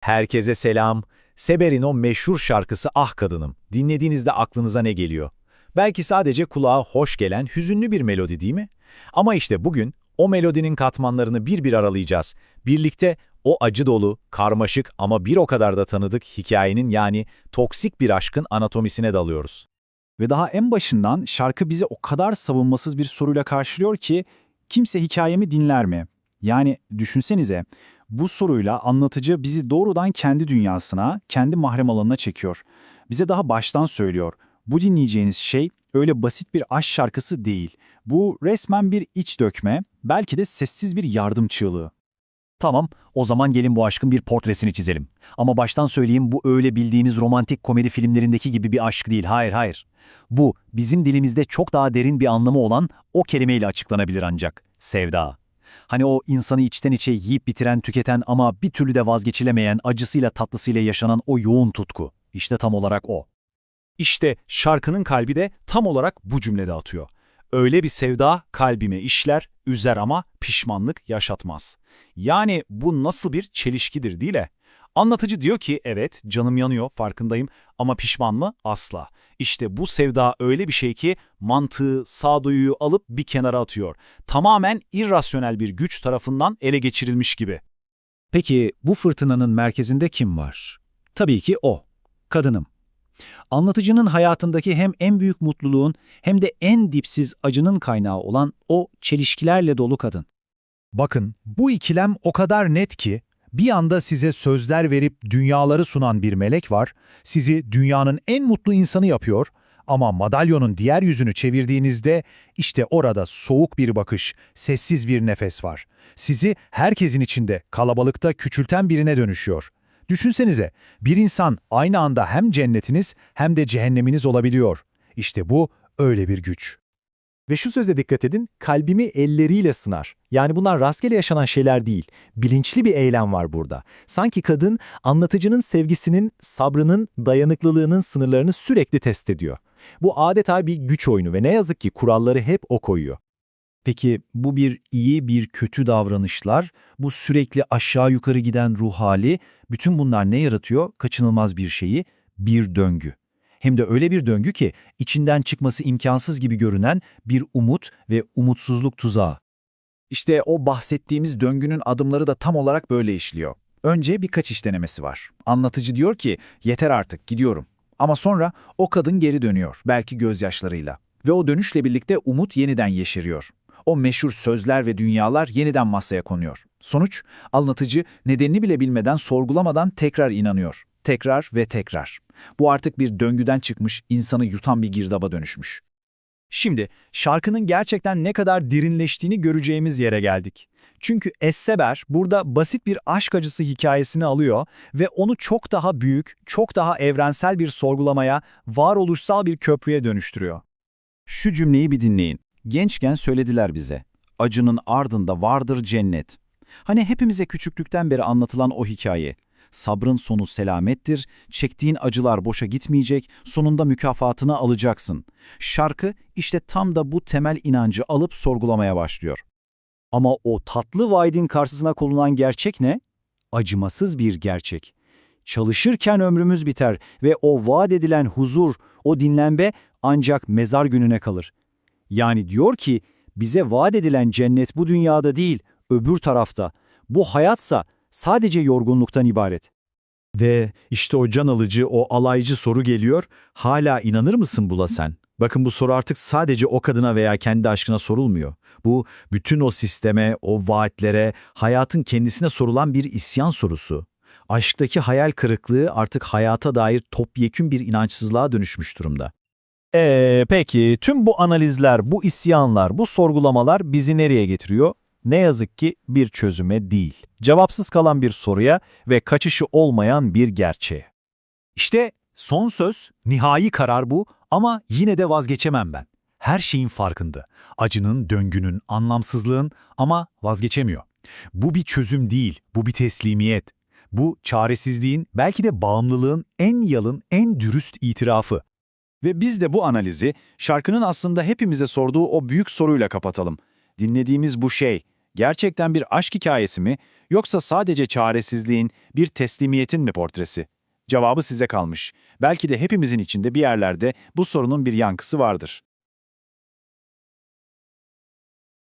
Herkese selam. Seber'in o meşhur şarkısı Ah Kadınım. Dinlediğinizde aklınıza ne geliyor? Belki sadece kulağa hoş gelen hüzünlü bir melodi değil mi? Ama işte bugün o melodinin katmanlarını bir bir aralayacağız. Birlikte o acı dolu, karmaşık ama bir o kadar da tanıdık hikayenin yani toksik bir aşkın anatomisine dalıyoruz. Ve daha en başından şarkı bizi o kadar savunmasız bir soruyla karşılıyor ki kimse hikayemi dinler mi? Yani düşünsenize bu soruyla anlatıcı bizi doğrudan kendi dünyasına, kendi mahrem alanına çekiyor. Bize daha baştan söylüyor. Bu dinleyeceğiniz şey öyle basit bir aşk şarkısı değil. Bu resmen bir iç dökme, belki de sessiz bir yardım çığlığı. Tamam, o zaman gelin bu aşkın bir portresini çizelim. Ama baştan söyleyeyim bu öyle bildiğimiz romantik komedi filmlerindeki gibi bir aşk değil. Hayır, hayır. Bu, bizim dilimizde çok daha derin bir anlamı olan o kelimeyle açıklanabilir ancak. Sevda. Hani o insanı içten içe yiyip bitiren, tüketen ama bir türlü de vazgeçilemeyen, acısıyla tatlısıyla yaşanan o yoğun tutku. İşte tam olarak o. İşte şarkının kalbi de tam olarak bu cümlede atıyor. Öyle bir sevda kalbime işler, üzer ama pişmanlık yaşatmaz. Yani bu nasıl bir çelişkidir değil mi? Anlatıcı diyor ki evet canım yanıyor farkındayım ama pişman mı? Asla. İşte bu sevda öyle bir şey ki mantığı, sağduyuyu alıp bir kenara atıyor. Tamamen irrasyonel bir güç tarafından ele geçirilmiş gibi. Peki bu fırtınanın merkezinde kim var? Tabii ki o, kadınım. Anlatıcının hayatındaki hem en büyük mutluluğun hem de en dipsiz acının kaynağı olan o çelişkilerle dolu kadın. Bakın, bu ikilem o kadar net ki, bir anda size sözler verip dünyaları sunan bir melek var, sizi dünyanın en mutlu insanı yapıyor ama madalyonun diğer yüzünü çevirdiğinizde işte orada soğuk bir bakış, sessiz bir nefes var. Sizi herkesin içinde, kalabalıkta küçülten birine dönüşüyor. Düşünsenize, bir insan aynı anda hem cennetiniz hem de cehenneminiz olabiliyor. İşte bu öyle bir güç. Ve şu söze dikkat edin, kalbimi elleriyle sınar. Yani bunlar rastgele yaşanan şeyler değil, bilinçli bir eylem var burada. Sanki kadın, anlatıcının sevgisinin, sabrının, dayanıklılığının sınırlarını sürekli test ediyor. Bu adeta bir güç oyunu ve ne yazık ki kuralları hep o koyuyor. Peki bu bir iyi bir kötü davranışlar, bu sürekli aşağı yukarı giden ruh hali, bütün bunlar ne yaratıyor? Kaçınılmaz bir şeyi, bir döngü. Hem de öyle bir döngü ki içinden çıkması imkansız gibi görünen bir umut ve umutsuzluk tuzağı. İşte o bahsettiğimiz döngünün adımları da tam olarak böyle işliyor. Önce bir kaçış denemesi var. Anlatıcı diyor ki yeter artık gidiyorum. Ama sonra o kadın geri dönüyor belki gözyaşlarıyla. Ve o dönüşle birlikte umut yeniden yeşeriyor. O meşhur sözler ve dünyalar yeniden masaya konuyor. Sonuç, anlatıcı nedenini bile bilmeden, sorgulamadan tekrar inanıyor. Tekrar ve tekrar. Bu artık bir döngüden çıkmış, insanı yutan bir girdaba dönüşmüş. Şimdi şarkının gerçekten ne kadar derinleştiğini göreceğimiz yere geldik. Çünkü Esseber burada basit bir aşk acısı hikayesini alıyor ve onu çok daha büyük, çok daha evrensel bir sorgulamaya, varoluşsal bir köprüye dönüştürüyor. Şu cümleyi bir dinleyin. Gençken söylediler bize. Acının ardında vardır cennet. Hani hepimize küçüklükten beri anlatılan o hikaye. Sabrın sonu selamettir, çektiğin acılar boşa gitmeyecek, sonunda mükafatını alacaksın. Şarkı işte tam da bu temel inancı alıp sorgulamaya başlıyor. Ama o tatlı vaidin karşısına konulan gerçek ne? Acımasız bir gerçek. Çalışırken ömrümüz biter ve o vaat edilen huzur, o dinlenme ancak mezar gününe kalır. Yani diyor ki bize vaat edilen cennet bu dünyada değil, öbür tarafta. Bu hayatsa sadece yorgunluktan ibaret. Ve işte o can alıcı, o alaycı soru geliyor. Hala inanır mısın bula sen? Bakın bu soru artık sadece o kadına veya kendi aşkına sorulmuyor. Bu bütün o sisteme, o vaatlere, hayatın kendisine sorulan bir isyan sorusu. Aşktaki hayal kırıklığı artık hayata dair topyekün bir inançsızlığa dönüşmüş durumda. Ee, peki tüm bu analizler, bu isyanlar, bu sorgulamalar bizi nereye getiriyor? Ne yazık ki bir çözüme değil. Cevapsız kalan bir soruya ve kaçışı olmayan bir gerçeğe. İşte son söz, nihai karar bu ama yine de vazgeçemem ben. Her şeyin farkında. Acının, döngünün, anlamsızlığın ama vazgeçemiyor. Bu bir çözüm değil, bu bir teslimiyet. Bu çaresizliğin, belki de bağımlılığın en yalın, en dürüst itirafı. Ve biz de bu analizi şarkının aslında hepimize sorduğu o büyük soruyla kapatalım. Dinlediğimiz bu şey, gerçekten bir aşk hikayesi mi yoksa sadece çaresizliğin, bir teslimiyetin mi portresi? Cevabı size kalmış. Belki de hepimizin içinde bir yerlerde bu sorunun bir yankısı vardır.